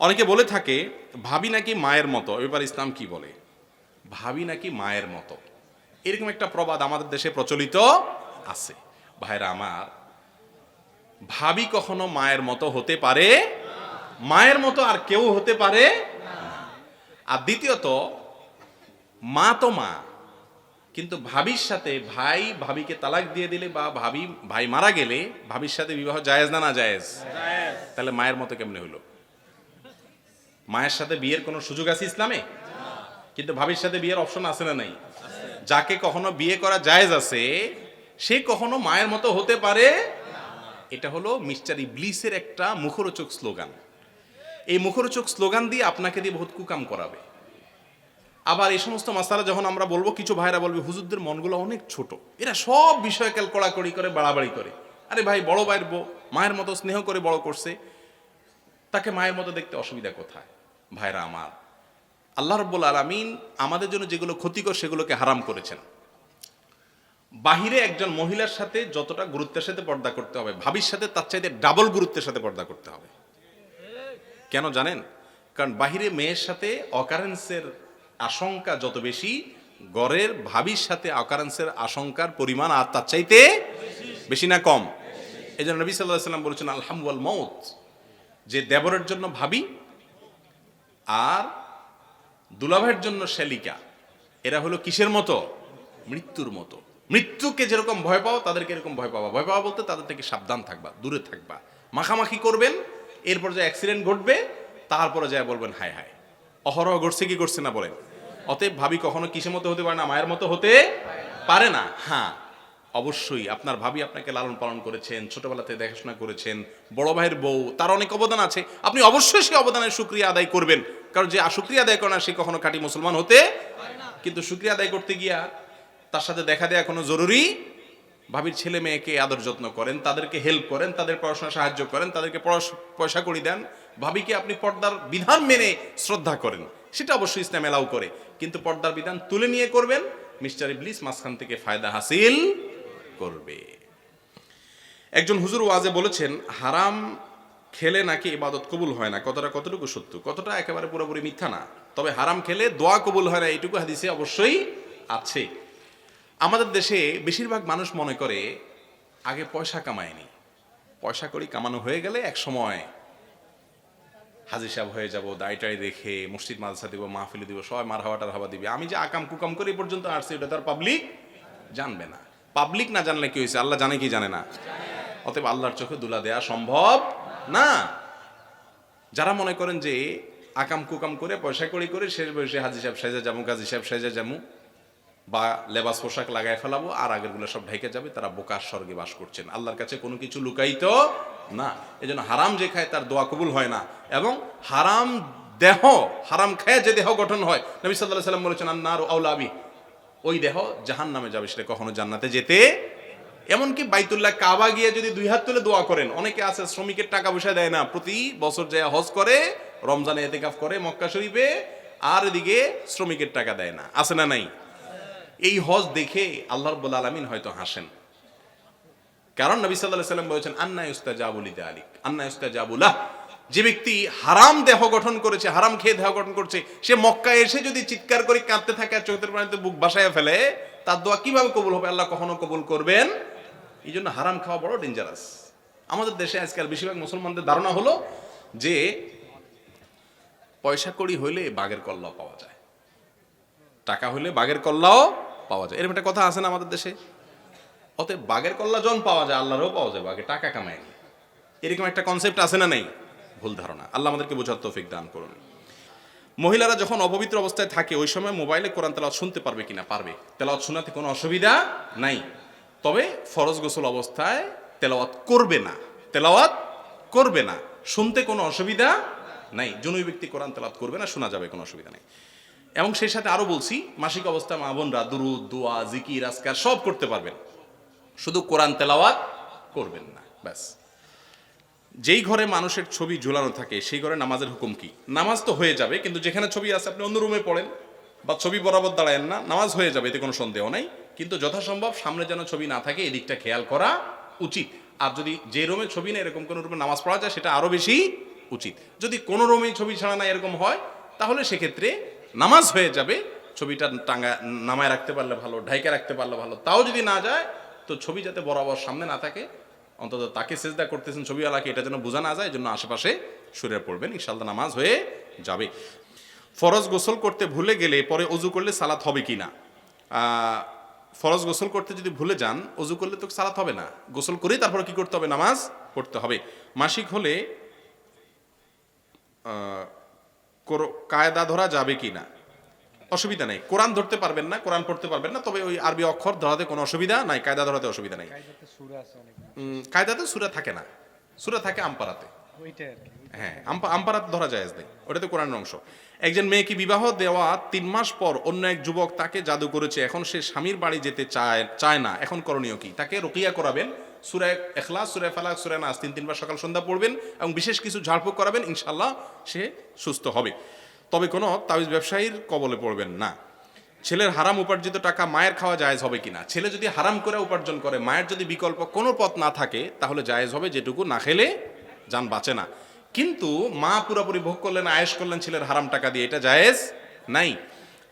অনেকে বলে থাকে ভাবি নাকি মায়ের মতো? এবার ইসলাম কি বলে? ভাবি নাকি মায়ের মতো? এরকম একটা প্রবাদ আমাদের দেশে প্রচলিত আছে। ভাইরা আমার ভাবি কখনো মায়ের মতো হতে পারে? মায়ের মতো আর কেউ হতে পারে আর দ্বিতীয়ত মা তো মা কিন্তু ভাবির সাথে ভাই ভাবিকে তালাক দিয়ে দিলে বা ভাবি ভাই মারা গেলে ভাবির সাথে বিবাহ জায়েজ না না জায়েজ। তাহলে মায়ের মতো কেমনে হলো? মায়ের সাথে বিয়ের কোনো সুযোগ আছে ইসলামে? কিন্তু ভাবির সাথে বিয়ের অপশন আছে না নাই? যাকে কখনো বিয়ে করা জায়েজ আছে, সে কখনো মায়ের মতো হতে পারে? এটা হলো মিস্টার ইবলিসের একটা মুখরোচক স্লোগান। এই মুখরোচক স্লোগান দিয়ে আপনাকে দিয়ে বহুত কুকাম করাবে। আবার এই সমস্ত মাসালা যখন আমরা বলব, কিছু ভাইরা বলবে, হুজুরদের মনগুলো অনেক ছোট। এরা সব বিষয় কাল কড়াকড়ি করে, বাড়াবাড়ি করে। আরে ভাই, বড় ভাইয়ের বউ, মায়ের মতো স্নেহ করে বড় করছে। তাকে মায়ের মতো দেখতে অসুবিধা কোথায়? ভাইরা আমার, আল্লাহ রব্বুল আলমিন আমাদের জন্য যেগুলো ক্ষতিকর সেগুলোকে হারাম করেছেন। বাহিরে একজন মহিলার সাথে যতটা গুরুত্বের সাথে পর্দা করতে হবে, ভাবির সাথে তার চাইতে ডাবল গুরুত্বের সাথে পর্দা করতে হবে। কেন জানেন? কারণ বাহিরে মেয়ের সাথে অকারেন্সের আশঙ্কা যত বেশি, গড়ের ভাবির সাথে অকারেন্সের আশঙ্কার পরিমাণ আর তার চাইতে বেশি না কম। এই জন্য নবী সাল্লাহ সাল্লাম বলেছেন আলহামুয়াল মৌত, যে দেবরের জন্য ভাবি আর দুলাভাইয়ের জন্য শ্যালিকা। এরা হলো কিসের মতো? মৃত্যুর মতো। মৃত্যুকে যেরকম ভয় পাও, তাদেরকে এরকম ভয় পাওয়া ভয় পাওয়া বলতে তাদের থেকে সাবধান থাকবা, দূরে থাকবা। মাখামাখি করবেন, এরপর যে অ্যাক্সিডেন্ট ঘটবে, তারপরে যায় বলবেন, হায় হায়। অহরহ ঘটছে কি করছে না বলেন। অতএব ভাবি কখনো কিসের মতো হতে পারে না, মায়ের মতো হতে পারে না? হ্যাঁ অবশ্যই। আপনার ভাবি আপনাকে লালন পালন করেছেন, ছোটবেলাতে দেখাশোনা করেছেন, বড় ভাইয়ের বউ, তার অনেক অবদান আছে। আপনি অবশ্যই সেই অবদানের সুক্রিয়া আদায় করবেন। কারণ যে সুক্রিয়া আদায় করে না, সে কখনো খাঁটি মুসলমান হতে কিন্তু সুক্রিয়া আদায় করতে গিয়া তার সাথে দেখা দেয়া কোনো জরুরি? ভাবির ছেলে মেয়েকে আদর যত্ন করেন, তাদেরকে হেল্প করেন, তাদের পড়াশোনা সাহায্য করেন, তাদেরকে পয়সা করি দেন। ভাবিকে আপনি পর্দার বিধান মেনে শ্রদ্ধা করেন, সেটা অবশ্যই ইসলাম এলাও করে। কিন্তু পর্দার বিধান তুলে নিয়ে করবেন, মিস্টার ইবলিস মাঝখান থেকে ফায়দা হাসিল করবে। একজন হুজুর ওয়াজে বলেছেন, হারাম খেলে নাকি ইবাদত কবুল হয় না? কতটা কতটুকু সত্য? কতটা একেবারে পুরোপুরি মিথ্যা না? তবে হারাম খেলে দোয়া কবুল হয় না, এইটুকু হাদিসে অবশ্যই আছে। আমাদের দেশে বেশিরভাগ মানুষ মনে করে আগে পয়সা কামায়নি। পয়সা করি কামানো হয়ে গেলে এক সময় হাজির সাহেব হয়ে যাব দায়টাই দেখে, মসজিদ, মাদ্রাসা দিব, মাহফিলি দিব, সবাই মার হাওয়াটার হাওয়া দিবে। আমি যে আকাম কুকাম করে এই পর্যন্ত আসছি, এটা তার পাবলিক জানবে না। পাবলিক না জানলে কি হয়েছে? আল্লাহ জানে কি জানে না? অতএব আল্লাহর চোখে দুলা দেয়া সম্ভব না। যারা মনে করেন যে আকাম কুকাম করে, পয়সা কড়ি করে, শেষ বয়সে হাজি সাহেব সেজে যাব গাজী সাহেব সেজে যাব বা লেবাস পোশাক লাগায় ফেলাবো, আর আগেরগুলো সব ঢেকে যাবে, তারা বোকার স্বর্গে বাস করছেন। আল্লাহর কাছে কোনো কিছু লুকাইত না। এই জন্য হারাম যে খায় তার দোয়া কবুল হয় না। এবং হারাম দেহ, হারাম খায় যে দেহ গঠন হয়। নবী সাল্লাহ সাল্লাম বলেছেন, আন্নার আউলাবি ওই দেহ জাহান নামে যাবে, সেটা কখনো জান্নাতে যেতে এমনকি বাইতুল্লাহ কাবা গিয়ে যদি দুই হাত তুলে দোয়া করেন, অনেকে আছে শ্রমিকের টাকা পয়সা দেয় না, প্রতি বছর যায় হজ করে, রমজানে এতেকাফ করে মক্কা শরীফে, আর এদিকে শ্রমিকের টাকা দেয় না। আছে না নাই? এই হজ দেখে আল্লাহ রব্বুল আলমিন হয়তো হাসেন। কারণ নবী সাল্লাহ সাল্লাম বলেছেন, আন্না ইস্তাজাবুলিতে আলিক আন্না ইস্তাজাবুলাহ যে ব্যক্তি হারাম দেহ গঠন করেছে, হারাম খেয়ে দেহ গঠন করছে, সে মক্কা এসে যদি চিৎকার করে কাঁদতে থাকে আর চোখের পানিতে বুক বাসায় ফেলে, তার দোয়া কীভাবে কবুল হবে? আল্লাহ কখনো কবুল করবেন এই জন্য হারাম খাওয়া বড় ডেঞ্জারাস আমাদের দেশে আজকাল বেশিরভাগ মুসলমানদের ধারণা হলো যে পয়সা কড়ি হইলে বাঘের কল্লা পাওয়া যায়। টাকা হইলে বাঘের কল্লাও পাওয়া যায়। এরকম একটা কথা আছে না আমাদের দেশে? অতএব বাঘের কল্লা জন পাওয়া যায়, আল্লাহরও পাওয়া যায়, বাঘে টাকা কামায়নি এরকম একটা কনসেপ্ট আছে না নেই? ভুল ধারণা। আল্লাহ আমাদেরকে বোঝার তৌফিক দান করুন। মহিলারা যখন অপবিত্র অবস্থায় থাকে, ওই সময় মোবাইলে কোরআন তেলাওয়াত শুনতে পারবে কিনা? পারবে। তেলাওয়াত শোনাতে কোনো অসুবিধা নাই। তবে ফরজ গোসল অবস্থায় তেলাওয়াত করবে না। তেলাওয়াত করবে না। শুনতে কোনো অসুবিধা নাই। জনুই ব্যক্তি কোরআন তেলাওয়াত করবে না, শোনা যাবে, কোনো অসুবিধা নেই। এবং সেই সাথে আরও বলছি, মাসিক অবস্থায় মা বোনরা দুরুদ, দোয়া, জিকির, আজকার সব করতে পারবেন। শুধু কোরআন তেলাওয়াত করবেন না, ব্যাস। যেই ঘরে মানুষের ছবি ঝুলানো থাকে, সেই ঘরে নামাজের হুকুম কি? নামাজ তো হয়ে যাবে, কিন্তু যেখানে ছবি আছে, আপনি অন্য রুমে পড়েন বা ছবি বরাবর দাঁড়ায়েন না, নামাজ হয়ে যাবে, এতে কোনো সন্দেহ নাই। কিন্তু যথাসম্ভব সামনে যেন ছবি না থাকে, এদিকটা খেয়াল করা উচিত। আর যদি যে রুমে ছবি নেই, এরকম কোনো রুমে নামাজ পড়া যায়, সেটা আরও বেশি উচিত। যদি কোনো রমেই ছবি ছাড়া না এরকম হয়, তাহলে সেক্ষেত্রে নামাজ হয়ে যাবে, ছবিটা টাঙ্গা নামায় রাখতে পারলে ভালো, ঢাইকে রাখতে পারলে ভালো। তাও যদি না যায়, তো ছবি যাতে বরাবর সামনে না থাকে, অন্তত তাকে সেজদা করতেছেন ছবিওয়ালাকে, এটা যেন বোঝা না যায় জন্য আশেপাশে সরে পড়বেন ইনশাল্লাহ নামাজ হয়ে যাবে। ফরজ গোসল করতে ভুলে গেলে পরে অজু করলে সালাত হবে কি না ফরজ গোসল করতে যদি ভুলে যান অজু করলে তো সালাত হবে না। গোসল করেই তারপরে কি করতে হবে? নামাজ পড়তে হবে। মাসিক হলে আহ, কায়দা ধরা যাবে কি না? অসুবিধা নেই। কোরআন ধরতে পারবেন না কোরআন পড়তে পারবেন না তবে ওই আরবি অক্ষর ধরাতে কোনো অসুবিধা নাই কায়দা ধরাতে অসুবিধা নেই। কায়দাতে সুরা থাকে না। সুরা থাকে আমপারাতে কি হ্যাঁ ধরা নেই ওটা তো অংশ। একজন মেয়েকে বিবাহ দেওয়া তিন মাস পর অন্য এক যুবক তাকে জাদু করেছে। এখন সে স্বামীর বাড়ি যেতে চায় চায় না। এখন করণীয় কি? তাকে করাবেন। তিনবার সকাল সন্ধ্যা পড়বেন এবং বিশেষ কিছু ঝাড়ফুঁক করাবেন। ইনশাল্লাহ সে সুস্থ হবে। তবে কোনো তাবিজ ব্যবসায়ীর কবলে পড়বেন না। ছেলের হারাম উপার্জিত টাকা মায়ের খাওয়া জায়েজ হবে কিনা? ছেলে যদি হারাম করে উপার্জন করে, মায়ের যদি বিকল্প কোনো পথ না থাকে, তাহলে জায়েজ হবে যেটুকু না খেলে যান বাঁচে না। কিন্তু মা পুরোপুরি ভোগ করলেন আয়েস করলেন ছেলের হারাম টাকা দিয়ে। এটা জায়েজ? নাই।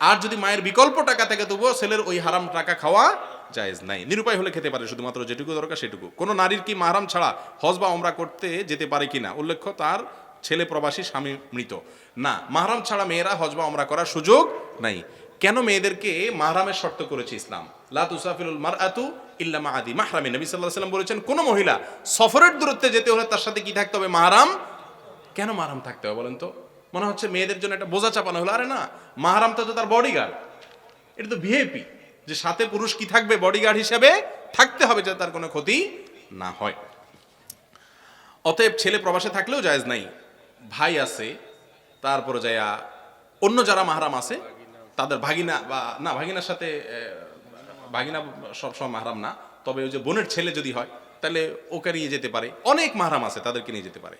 আর যদি মায়ের বিকল্প টাকা থেকে তবুও ছেলের ওই হারাম টাকা খাওয়া জায়েজ নাই। নিরুপায় হলে খেতে পারে, শুধুমাত্র যেটুকু দরকার সেটুকু। কোনো নারীর কি মাহারাম ছাড়া হজ বা ওমরা করতে যেতে পারে কিনা? উল্লেখ্য, তার ছেলে প্রবাসী, স্বামী মৃত। না মাহারাম ছাড়া মেয়েরা হজ বা ওমরা করার সুযোগ নাই। কেন মেয়েদেরকে মাহরামের শর্ত করেছে ইসলাম? লা তুসাফিরুল মারআতু ইল্লা মা আদি মাহরামে নবী আলাইহি সাল্লাম বলেছেন, কোন মহিলা সফরের দূরত্বে যেতে হলে তার সাথে কি থাকতে হবে? মাহরাম? কেন মাহরাম থাকতে হবে বলেন তো? মনে হচ্ছে মেয়েদের জন্য একটা বোঝা চাপানো হলো। আরে না, মাহরাম তো তার বডিগার্ড এটা তো ভিআইপি যে সাথে পুরুষ কি থাকবে? বডিগার্ড হিসেবে থাকতে হবে যাতে তার কোনো ক্ষতি না হয়। অতএব ছেলে প্রবাসে থাকলেও জায়েজ নাই। ভাই আছে, তারপরে যাইয়া অন্য যারা মাহারাম আছে, তাদের ভাগিনা বা না, ভাগিনার সাথে সব সবসময় মাহরাম না, তবে ওই যে বোনের ছেলে যদি হয়, তাহলে ওকে নিয়ে যেতে পারে। অনেক মাহরাম আছে তাদেরকে নিয়ে যেতে পারে।